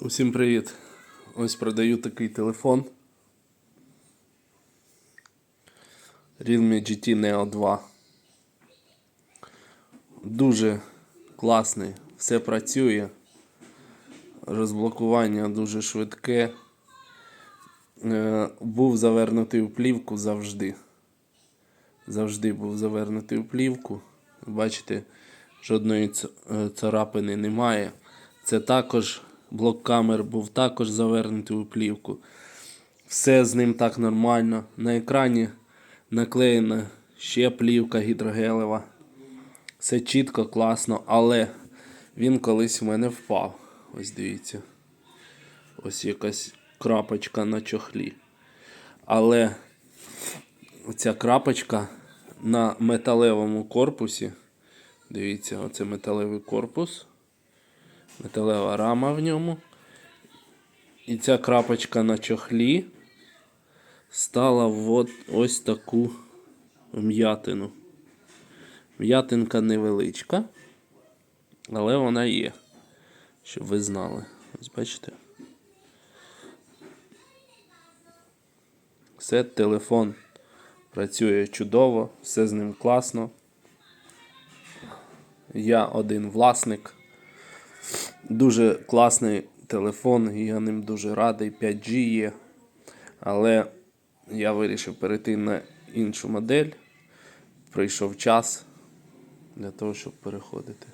Усім привіт! Ось продаю такий телефон. Realme GT Neo 2. Дуже класний, все працює. Розблокування дуже швидке. Е, Був завернутий у плівку завжди. Завжди був завернутий у плівку. Бачите, жодної е, царапини немає. Це також блок камер був також завернутий у плівку. Все з ним так нормально. На екрані наклеєна ще плівка гідрогелева. Все чітко, класно, але він колись в мене впав. Ось дивіться. Ось якась крапочка на чохлі. Але оця крапочка на металевому корпусі. Дивіться, оце металевий корпус. Металева рама в ньому. І ця крапочка на чохлі стала в ось таку м'ятину. М'ятинка невеличка, але вона є. Щоб ви знали. Ось бачите. Все, телефон працює чудово, все з ним класно. Я один власник. Дуже класний телефон, я ним дуже радий. 5G є. Але я вирішив перейти на іншу модель. Прийшов час для того, щоб переходити.